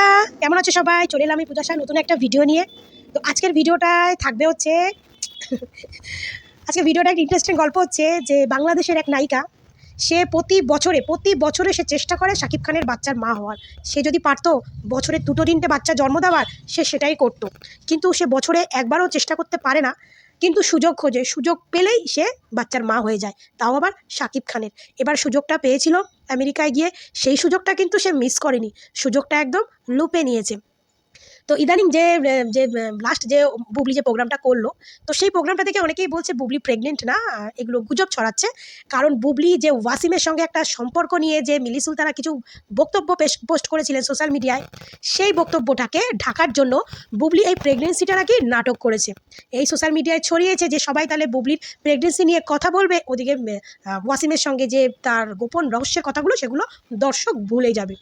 বন্ধুরা, কেমন আছো সবাই? চলে এলাম আমি পূজা নতুন একটা ভিডিও নিয়ে। তো আজকের ভিডিওটায় থাকবে হচ্ছে, আজকের ভিডিওটা একটা ইন্টারেস্টিং গল্প হচ্ছে যে বাংলাদেশের এক নায়িকা, সে প্রতি বছরে প্রতি বছরে সে চেষ্টা করে শাকিব খানের বাচ্চার মা হওয়ার। সে যদি পারতো, বছরে দুটো তিনটে বাচ্চা জন্ম দেওয়ার, সে সেটাই করতো। কিন্তু সে বছরে একবারও চেষ্টা করতে পারে না। কিন্তু সুযোগ খোঁজে, সুযোগ পেলেই সে বাচ্চার মা হয়ে যায়। তাও আবার শাকিব খানের। এবার সুযোগটা পেয়েছিল আমেরিকায় গিয়ে। সেই সুযোগটা কিন্তু সে মিস করেনি। সুযোগটা একদম লুপে নিয়েছে। তো ইদানিং যে যে লাস্ট যে বুবলি যে প্রোগ্রামটা করল, তো সেই প্রোগ্রামটা থেকে অনেকেই বলছে, বুবলি প্রেগনেন্ট না, এগুলো গুজব ছড়াচ্ছে। কারণ বুবলি যে ওয়াসিমের সঙ্গে একটা সম্পর্ক নিয়ে যে মিলি সুলতানা কিছু বক্তব্য পোস্ট করেছিলেন সোশ্যাল মিডিয়ায় সেই বক্তব্যটাকে ঢাকার জন্য বুবলি এই প্রেগনেন্সিটা নাকি নাটক করেছে। এই সোশ্যাল মিডিয়ায় ছড়িয়েছে যে সবাই তাহলে বুবলির প্রেগনেন্সি নিয়ে কথা বলবে, ওদিকে ওয়াসিমের সঙ্গে যে তার গোপন রহস্যের কথাগুলো, সেগুলো দর্শক ভুলে যাবে।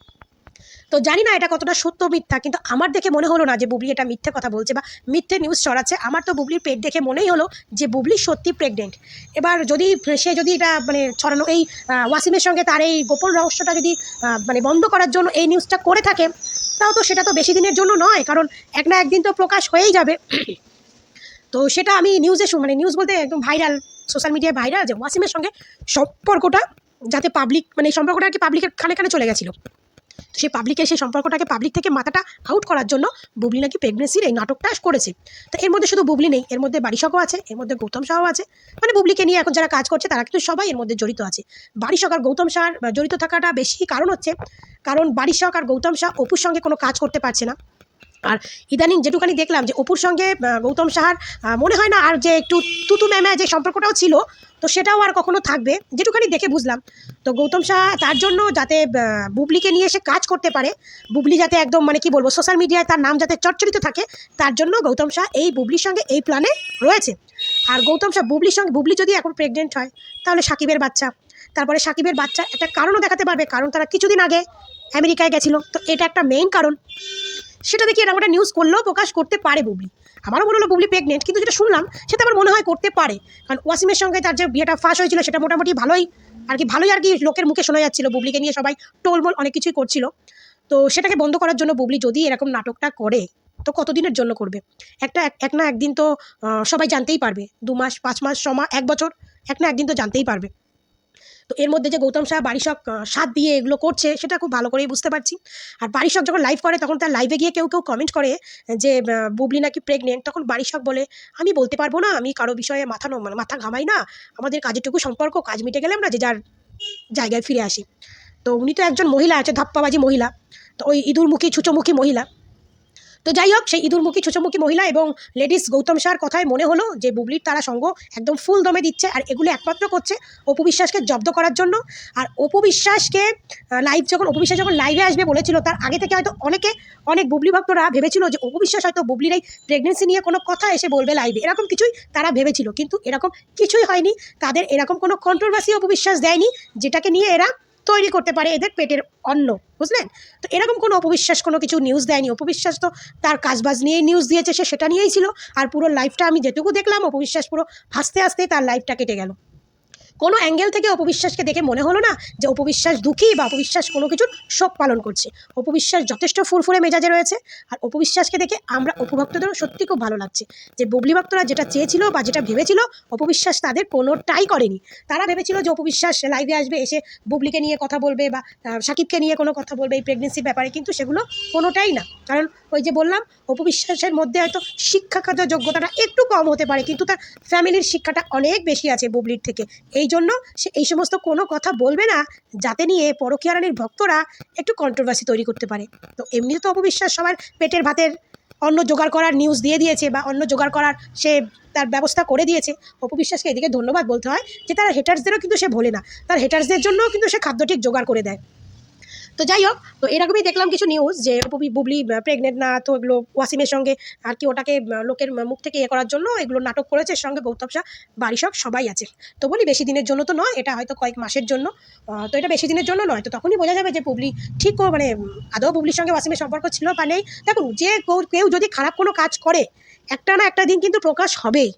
তো জানি না এটা কতটা সত্য মিথ্যা, কিন্তু আমার দেখে মনে হলো না যে বুবলি এটা মিথ্যে কথা বলছে বা মিথ্যে নিউজ ছড়াচ্ছে। আমার তো বুবলির পেট দেখে মনেই হলো যে বুবলি সত্যি প্রেগনেন্ট এবার যদি সে যদি এটা মানে ছড়ানো এই ওয়াসিমের সঙ্গে তার এই গোপন রহস্যটা যদি মানে বন্ধ করার জন্য এই নিউজটা করে থাকে, তাও তো সেটা তো বেশি দিনের জন্য নয়, কারণ এক না একদিন তো প্রকাশ হয়েই যাবে। তো সেটা আমি নিউজে মানে নিউজ বলতে একদম ভাইরাল সোশ্যাল মিডিয়ায় ভাইরাল যে ওয়াসিমের সঙ্গে সম্পর্কটা যাতে পাবলিক মানে সম্পর্কটা আর কি পাবলিকের খানে খানে চলে গেছিল। তো সেই পাবলিকের সেই সম্পর্কটাকে পাবলিক থেকে মাথাটা আউট করার জন্য বুবলি নাকি প্রেগনেন্সির এই নাটকটা করেছে। তো এর মধ্যে শুধু বুবলি নেই, এর মধ্যে বাড়িশকও আছে, এর মধ্যে গৌতম শাহও আছে। মানে বুবলিকে নিয়ে এখন যারা কাজ করছে, তারা কিন্তু সবাই এর মধ্যে জড়িত আছে। বাড়ি আর গৌতম শাহ জড়িত থাকাটা বেশি কারণ হচ্ছে, কারণ বাড়িশক আর গৌতম শাহ অপুর সঙ্গে কোনো কাজ করতে পারছে না। আর ইদানিং যেটুখানি দেখলাম যে অপুর সঙ্গে গৌতম সাহার মনে হয় না আর যে একটু তুতু ম্যামে যে সম্পর্কটাও ছিল, তো সেটাও আর কখনো থাকবে। যেটুখানি দেখে বুঝলাম। তো গৌতম শাহ তার জন্য যাতে বুবলিকে নিয়ে এসে কাজ করতে পারে, বুবলি যাতে একদম মানে কি বলব সোশ্যাল মিডিয়ায় তার নাম যাতে চর্চরিত থাকে, তার জন্য গৌতম শাহ এই বুবলির সঙ্গে এই প্ল্যানে রয়েছে। আর গৌতম শাহ বুবলির সঙ্গে, বুবলি যদি এখন প্রেগনেন্ট হয়, তাহলে সাকিবের বাচ্চা। তারপরে সাকিবের বাচ্চা একটা কারণও দেখাতে পারবে, কারণ তারা কিছুদিন আগে আমেরিকায় গেছিল। তো এটা একটা মেইন কারণ। সেটা দেখি এরকম একটা নিউজ করলেও প্রকাশ করতে পারে বুবলি। আমারও মনে হলো বুবলি প্রেগনেন্ট কিন্তু যেটা শুনলাম, সেটা আমার মনে হয় করতে পারে। কারণ ওয়াসিমের সঙ্গে তার যে বিয়েটা ফাঁস হয়েছিল, সেটা মোটামুটি ভালোই, আর কি ভালোই আর কি লোকের মুখে শোনা যাচ্ছিল। বুবলিকে নিয়ে সবাই টোলমোল অনেক কিছুই করছিল। তো সেটাকে বন্ধ করার জন্য বুবলি যদি এরকম নাটকটা করে, তো কতদিনের জন্য করবে? একটা এক- না একদিন তো সবাই জানতেই পারবে। দু মাস, পাঁচ মাস, ছ মাস, এক বছর, এক না একদিন তো জানতেই পারবে। তো এর মধ্যে যে গৌতম শাহ বারিশক আহ, সাথ দিয়ে এগুলো করছে সেটা খুব ভালো করেই বুঝতে পারছি। আর বারিশক যখন লাইভ করে তখন তার লাইভে গিয়ে কেউ কেউ কমেন্ট করে যে বুবলি নাকি প্রেগনেন্ট তখন বারিশক বলে আমি বলতে পারব না আমি কারও বিষয়ে মাথা মানে মাথা ঘামাই না। আমাদের কাজেটুকু সম্পর্ক কাজ মিটে গেলে আমরা যে যার জায়গায় ফিরে আসি। তো উনি তো একজন মহিলা আছে ধাপ্পাবাজি মহিলা। তো ওই ইঁদুরমুখী ছুচোমুখী মহিলা। তো যাই হোক, সেই ইঁদুর ইঁদুরমুখী, ছুচোমুখী মহিলা এবং লেডিস গৌতম শাহর কথায় মনে হলো যে বুবলির তারা সঙ্গ একদম ফুল দমে দিচ্ছে আর এগুলো একমাত্র করছে অপু বিশ্বাসকে জব্দ করার জন্য। আর অপু বিশ্বাসকে লাইভ যখন, অপু বিশ্বাস যখন লাইভে আসবে বলেছিল, তার আগে থেকে হয়তো অনেকে, অনেক বুবলি ভক্তরা ভেবেছিল যে অপু বিশ্বাস হয়তো বুবলির এই প্রেগনেন্সি নিয়ে কোনো কথা এসে বলবে লাইভে এরকম কিছুই তারা ভেবেছিল, কিন্তু এরকম কিছুই হয়নি। তাদের এরকম কোনো কন্ট্রোভার্সি অপু বিশ্বাস দেয়নি, যেটাকে নিয়ে এরা তৈরি করতে পারে এদের পেটের অন্ন, বুঝলেন? তো এরকম কোনো অপবিশ্বাস, কোনো কিছু নিউজ দেয়নি। অপবিশ্বাস তো তার কাজবাজ নিয়েই নিউজ দিয়েছে, সে সেটা নিয়েই ছিল। আর পুরো লাইফটা আমি যেটুকু দেখলাম, অপবিশ্বাস পুরো হাসতে হাসতে তার লাইফটা কেটে গেল। কোনো অ্যাঙ্গেল থেকে অপবিশ্বাসকে দেখে মনে হলো না যে অপবিশ্বাস দুঃখী বা অপবিশ্বাস কোনো কিছুর শোক পালন করছে। অপবিশ্বাস যথেষ্ট ফুরফুরে মেজাজে রয়েছে আর অপবিশ্বাসকে দেখে আমরা অপভক্তদেরও সত্যি খুব ভালো লাগছে যে ববলি ভক্তরা যেটা চেয়েছিল বা যেটা ভেবেছিল অপবিশ্বাস তাদের কোনোটাই করেনি। তারা ভেবেছিল যে অপবিশ্বাস লাইভে আসবে, এসে বুবলিকে নিয়ে কথা বলবে বা সাকিবকে নিয়ে কোনো কথা বলবে এই প্রেগনেন্সির ব্যাপারে, কিন্তু সেগুলো কোনোটাই না। কারণ ওই যে বললাম, অপবিশ্বাসের মধ্যে হয়তো শিক্ষাগত যোগ্যতাটা একটু কম হতে পারে, কিন্তু তার ফ্যামিলির শিক্ষাটা অনেক বেশি আছে বুবলির থেকে। এই জন্য সে এই সমস্ত কোনো কথা বলবে না, যাতে নিয়ে পরকীয়া রানীর ভক্তরা একটু কন্ট্রোভার্সি তৈরি করতে পারে। তো এমনিতে তো অপবিশ্বাস সবার পেটের ভাতের অন্ন জোগাড় করার নিউজ দিয়ে দিয়েছে বা অন্য জোগাড় করার সে তার ব্যবস্থা করে দিয়েছে। অপবিশ্বাসকে এদিকে ধন্যবাদ বলতে হয় যে, তার হেটার্সদেরও কিন্তু সে ভোলে না। তার হেটার্সদের জন্যও কিন্তু সে খাদ্য ঠিক জোগাড় করে দেয়। তো যাই হোক, তো এরকমই দেখলাম কিছু নিউজ যে বুবলি প্রেগনেন্ট না, তো এগুলো ওয়াসিমের সঙ্গে আর কি ওটাকে লোকের মুখ থেকে ইয়ে করার জন্য এগুলো নাটক করেছে, এর সঙ্গে গৌতম শাহ বাড়ি সব সবাই আছে। তো বলি বেশি দিনের জন্য তো নয়, এটা হয়তো কয়েক মাসের জন্য। তো এটা বেশি দিনের জন্য নয়, তো তখনই বোঝা যাবে যে বুবলি ঠিক মানে আদৌ বুবলির সঙ্গে ওয়াসিমের সম্পর্ক ছিল বা নেই। দেখুন, যে কেউ যদি খারাপ কোনো কাজ করে, একটা না একটা দিন কিন্তু প্রকাশ হবেই।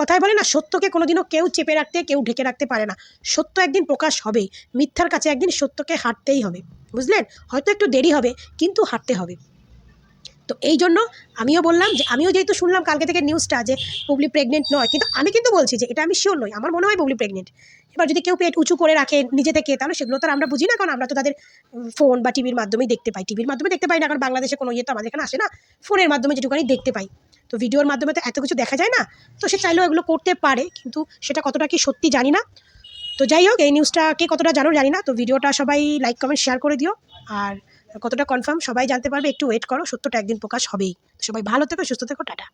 কথায় বলে না, সত্যকে কোনোদিনও কেউ চেপে রাখতে, কেউ ঢেকে রাখতে পারে না। সত্য একদিন প্রকাশ হবেই, মিথ্যার কাছে একদিন সত্যকে হাঁটতেই হবে। বুঝলেন? হয়তো একটু দেরি হবে, কিন্তু হাঁটতে হবে। তো এই জন্য আমিও বললাম যে, আমিও যেহেতু শুনলাম কালকে থেকে নিউজটা যে বুবলি প্রেগনেন্ট নয়, কিন্তু আমি কিন্তু বলছি যে, এটা আমি শিওর নই, আমার মনে হয় বুবলি প্রেগনেন্ট এবার যদি কেউ পেট উঁচু করে রাখে নিজে থেকে তাহলে সেগুলো তো আমরা বুঝি না, কারণ আমরা তো তাদের ফোন বা টিভির মাধ্যমেই দেখতে পাই। টিভির মাধ্যমে দেখতে পাই না, কারণ বাংলাদেশে কোনো ইয়ে তো আমাদের এখানে আসে না। ফোনের মাধ্যমে যেটুকুনি দেখতে পাই। তো ভিডিওর মাধ্যমে তো এত কিছু দেখা যায় না, তো সে চাইলেও এগুলো করতে পারে, কিন্তু সেটা কতটা কি সত্যি জানি না। তো যাই হোক, এই নিউজটা কে কতটা জানো জানি না, তো ভিডিওটা সবাই লাইক কমেন্ট শেয়ার করে দিও। আর কতটা কনফার্ম সবাই জানতে পারবে, একটু ওয়েট করো, সত্যটা একদিন প্রকাশ হবেই। সবাই ভালো থেকো, সুস্থ থেকো, টাটা।